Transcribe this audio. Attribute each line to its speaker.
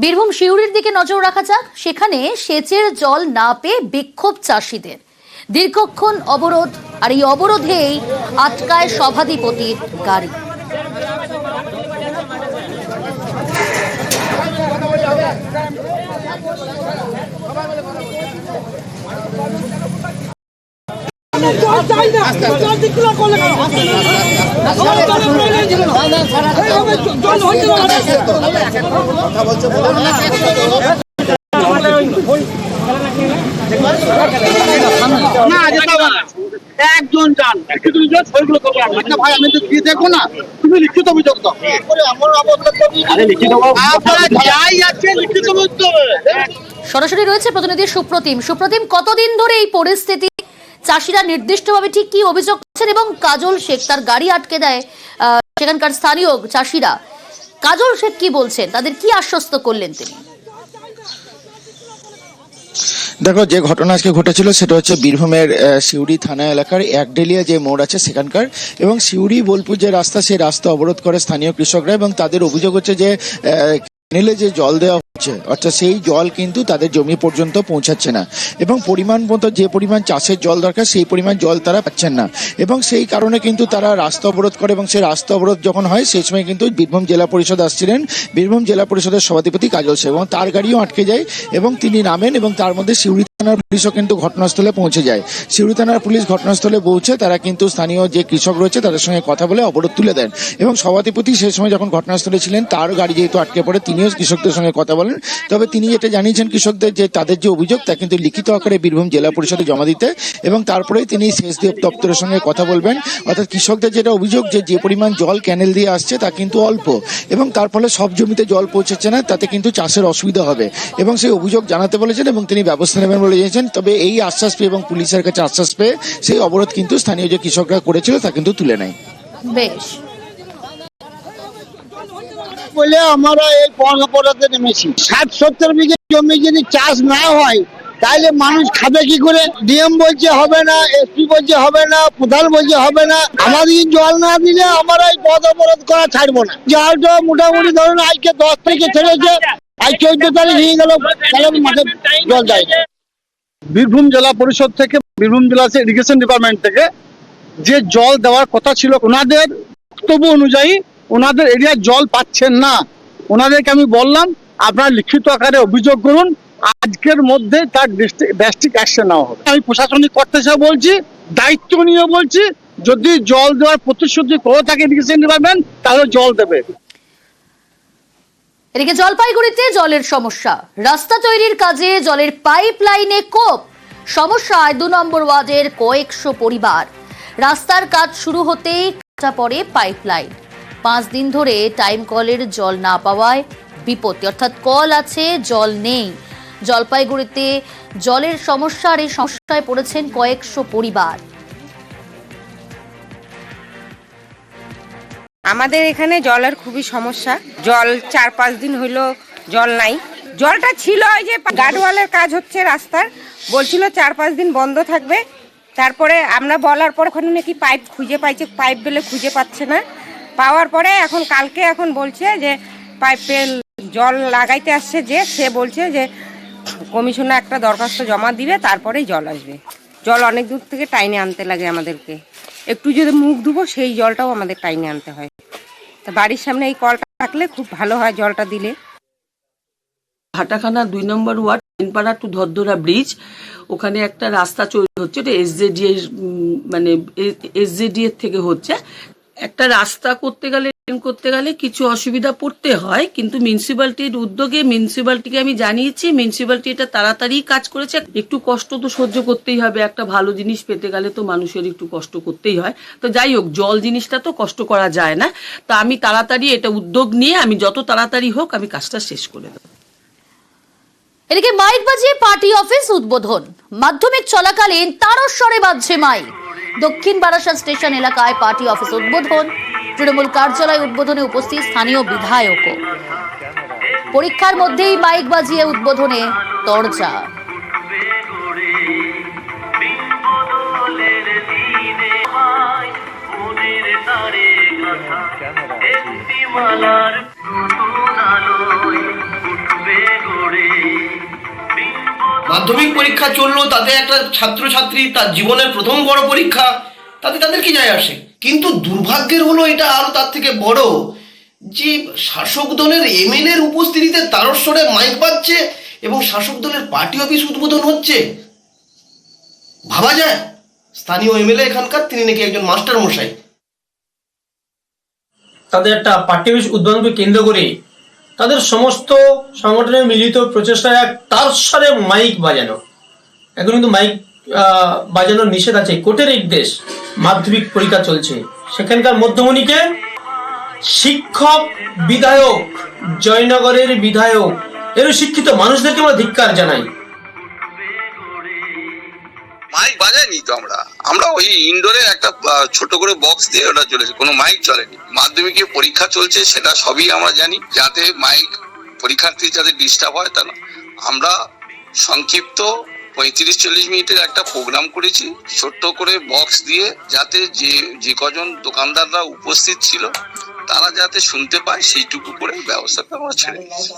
Speaker 1: বীরভূম শিউরির দিকে নজর রাখা যাক। সেখানে সেচের জল না পেয়ে বিক্ষোভ চাষিদের। দীর্ঘক্ষণ অবরোধ, আর এই অবরোধেই আটকায় সভাধিপতির গাড়ি।
Speaker 2: ভাই আমি তো দিয়ে দেখো না তুমি লিখিত অভিযোগ
Speaker 1: সরাসরি রয়েছে প্রতিনিধি সুপ্রতিম। সুপ্রতিম, কতদিন ধরে এই পরিস্থিতি চাষিরা নির্দিষ্টভাবে ঠিক কি অভিযোগ করছেন এবং কাজল শেখ তার গাড়ি আটকে দেয় সেখানকার স্থানীয় চাষিরা। কাজল শেখ কি বলছেন? তাদের কি আশ্বস্ত করলেন তিনি?
Speaker 3: দেখো, যে ঘটনা আজকে ঘটেছিল সেটা হচ্ছে বীরভূমের সিউড়ি থানা এলাকার একডেলিয়া যে মোড় আছে সেখানকার এবং সিউড়ি বোলপুর যে রাস্তা, সেই রাস্তা অবরোধ করে স্থানীয় কৃষকরা এবং তাদের অভিযোগ হচ্ছে যে কেনেলে যে জল দেওয়া হচ্ছে, অর্থাৎ সেই জল কিন্তু তাদের জমি পর্যন্ত পৌঁছাচ্ছে না। এবং পরিমাণ মতো যে পরিমাণ চাষের জল দরকার, সেই পরিমাণ জল তারা পাচ্ছেন না। এবং সেই কারণে কিন্তু তারা রাস্তা অবরোধ করে এবং সেই রাস্তা অবরোধ যখন হয়, সেই সময় কিন্তু বীরভূম জেলা পরিষদ আসছিলেন। বীরভূম জেলা পরিষদের সভাধিপতি কাজল সে এবং তার গাড়িও আটকে যায় এবং তিনি নামেন এবং তার মধ্যে সিউড়ি পুলিশও কিন্তু ঘটনাস্থলে পৌঁছে যায়। সিউড়ি থানার পুলিশ ঘটনাস্থলে পৌঁছে তারা কিন্তু স্থানীয় যে কৃষক রয়েছে তাদের সঙ্গে কথা বলে অবরোধ তুলে দেন এবং সভাধিপতি সেই সময় যখন ঘটনাস্থলে ছিলেন, তার গাড়ি যেহেতু আটকে পড়ে, তিনিও কৃষকদের সঙ্গে কথা বলেন। তবে তিনি যেটা জানিয়েছেন কৃষকদের যে তাদের যে অভিযোগ, তা কিন্তু লিখিত আকারে বীরভূম জেলা পরিষদে জমা দিতে এবং তারপরেই তিনি সেচ দপ্তরের সঙ্গে কথা বলবেন। অর্থাৎ কৃষকদের যেটা অভিযোগ যে যে পরিমাণ জল ক্যানেল দিয়ে আসছে তা কিন্তু অল্প এবং তার ফলে সব জমিতে জল পৌঁছাচ্ছে না, তাতে কিন্তু চাষের অসুবিধা হবে এবং সেই অভিযোগ জানাতে বলেছেন এবং তিনি ব্যবস্থা নেবেন বলে জানিয়েছেন তবে এই আশ্বাস পেয়ে এবং পুলিশের কাছে আশ্বাস পেয়ে সেই অবরোধ কিন্তু স্থানীয় যে কৃষকরা করেছিল তা কিন্তু তুলে নেয়।
Speaker 1: বেশ।
Speaker 2: বলে আমরা এই নেমেছি। ষাট সত্তর বিঘে জমি যদি চাষ না হয় তাহলে মানুষ খাবে কি করে? ডিএম বলছে হবে না এসপি বলছে হবে না প্রধান বলছে হবে না। আমাদের জল না দিলে আমরা এই পদ অবরোধ করা ছাড়বো না। জলটা মোটামুটি ধরুন আজকে দশ তারিখে ছেড়েছে আজ চোদ্দ তারিখ হয়ে গেল তাহলে মাঠে জল না। বীরভূম জেলা পরিষদ থেকে, বীরভূম জেলা ইরিগেশন ডিপার্টমেন্ট থেকে যে জল দেওয়ার কথা ছিল, ওনাদের বক্তব্য অনুযায়ী ওনাদের এরিয়ায় জল পাচ্ছেন না। ওনাদেরকে আমি বললাম, আপনারা লিখিত আকারে অভিযোগ করুন, আজকের মধ্যে তার ড্রাস্টিক অ্যাকশন নেওয়া হবে। আমি প্রশাসনিক কর্তা হিসেবে বলছি, দায়িত্ব নিয়ে বলছি, যদি জল দেওয়ার প্রতিশ্রুতি করে থাকে ইরিগেশন ডিপার্টমেন্ট তাহলে জল দেবে।
Speaker 1: এদিকে জলপাইগুড়িতে জলের সমস্যা। রাস্তা তৈরির কাজে জলের পাইপ লাইনে কোপ। সমস্যায় দু নম্বর ওয়ার্ডের কয়েকশো পরিবার। রাস্তার কাজ শুরু হতেই কাটা পড়ে পাইপ লাইন পাঁচ দিন ধরে টাইম কলের জল না পাওয়ায় বিপত্তি, অর্থাৎ কল আছে, জল নেই। জলপাইগুড়িতে জলের সমস্যার এই সমস্যায় পড়েছেন কয়েকশো পরিবার।
Speaker 4: আমাদের এখানে জলের খুবই সমস্যা। জল চার পাঁচ দিন হইল জল নাই। জলটা ছিল ওই যে গার্ডওয়ালের কাজ হচ্ছে রাস্তার। বলছিল চার পাঁচ দিন বন্ধ থাকবে। তারপরে আমরা বলার পর ওখানে নাকি পাইপ খুঁজে পাইছে, পাইপ বেলে খুঁজে পাচ্ছে না। পাওয়ার পরে এখন কালকে এখন বলছে যে পাইপে জল লাগাইতে আসছে যে, সে বলছে যে কমিশনে একটা দরখাস্ত জমা দিবে, তারপরেই জল আসবে। জল অনেক দূর থেকে টাইনে আনতে লাগে আমাদেরকে। একটু যদি মুখ ধুবো, সেই জলটাও আমাদের টাইমে আনতে হয়। তা বাড়ির সামনে এই কলটা থাকলে খুব ভালো হয় জলটা দিলে।
Speaker 5: হাটাখানা দুই নম্বর ওয়ার্ড, তিনপাড়া টু ধরধরা ব্রিজ। ওখানে একটা রাস্তা তৈরি হচ্ছে ওটা এসজেডি মানে মানে এসজেডি এর থেকে হচ্ছে। একটা রাস্তা করতে গেলে করতে গেলে কিছু অসুবিধা পড়তে হয়, কিন্তু মিউনিসিপ্যালিটির উদ্যোগে মিউনিসিপ্যালিটিকে আমি জানিয়েছি মিউনিসিপ্যালিটি এটা তাড়াতাড়ি কাজ করেছে। একটু কষ্ট তো সহ্য করতেই হবে, একটা ভালো জিনিস পেতে গেলে তো মানুষের একটু কষ্ট করতেই হয়। তো যাই হোক, জল জিনিসটা তো কষ্ট করা যায় না। তা আমি তাড়াতাড়ি এটা উদ্যোগ নিয়ে, আমি যত তাড়াতাড়ি হোক, আমি কাজটা শেষ করে দেবো।
Speaker 1: এদিকে মাইক বাজিয়ে পার্টি অফিস উদ্বোধন। মাধ্যমিক চলাকালীন তারস্বরে বাজছে মাইক। দক্ষিণ বারাসাত স্টেশন এলাকায় পার্টি অফিস উদ্বোধন। তৃণমূল কার্যালয় উদ্বোধনে উপস্থিত স্থানীয় বিধায়কও। পরীক্ষার মধ্যেই মাইক বাজিয়ে উদ্বোধনে তরজা
Speaker 6: মাধ্যমিক পরীক্ষা চলল, তাতে একটা ছাত্রছাত্রী তার জীবনের প্রথম বড় পরীক্ষা, তাতে তাদের কি যায় আসে? কিন্তু দুর্ভাগ্যের হলো এটা আরও তার থেকে বড় যে শাসক দলের এমএলএ এর উপস্থিতিতে তারস্বরে মাইক বাজছে এবং শাসক দলের পার্টি অফিস উদ্বোধন হচ্ছে। ভাবা যায়, স্থানীয় এমএলএ এখানকার, তিনি নাকি একজন মাস্টার মশাই।
Speaker 7: তাদের একটা পার্টি অফিস উদ্বোধনকে কেন্দ্র করে তাদের সমস্ত সংগঠনের মিলিত প্রচেষ্টায় এক তারস্বরে মাইক বাজানো। এখন কিন্তু মাইক বাজানোর নিষেধ আছে। কোর্টের নির্দেশ মাধ্যমিক পরীক্ষা চলছে। সেখানকার মধ্যমণিকে শিক্ষক বিধায়ক, জয়নগরের বিধায়ক এর শিক্ষিত মানুষদেরকে আমরা ধিক্কার জানাই।
Speaker 8: মাইক বাজাইনি তো আমরা? আমরা ওই ইনডোরে একটা ছোট করে বক্স দিয়ে ওটা চলেছে। কোনো মাইক চলেনি। মাধ্যমিকে পরীক্ষা চলছে, সেটা সবই আমরা জানি। যাতে মাইক পরীক্ষার্থী যাতে ডিস্টার্ব হয় তা আমরা সংক্ষিপ্ত পঁয়ত্রিশ চল্লিশ মিনিটের একটা প্রোগ্রাম করেছি, ছোট্ট করে বক্স দিয়ে যাতে যে যে কজন দোকানদাররা উপস্থিত ছিল, তারা যাতে শুনতে পায়, সেইটুকু করে ব্যবস্থাটা আমরা ছেড়ে দিয়েছি।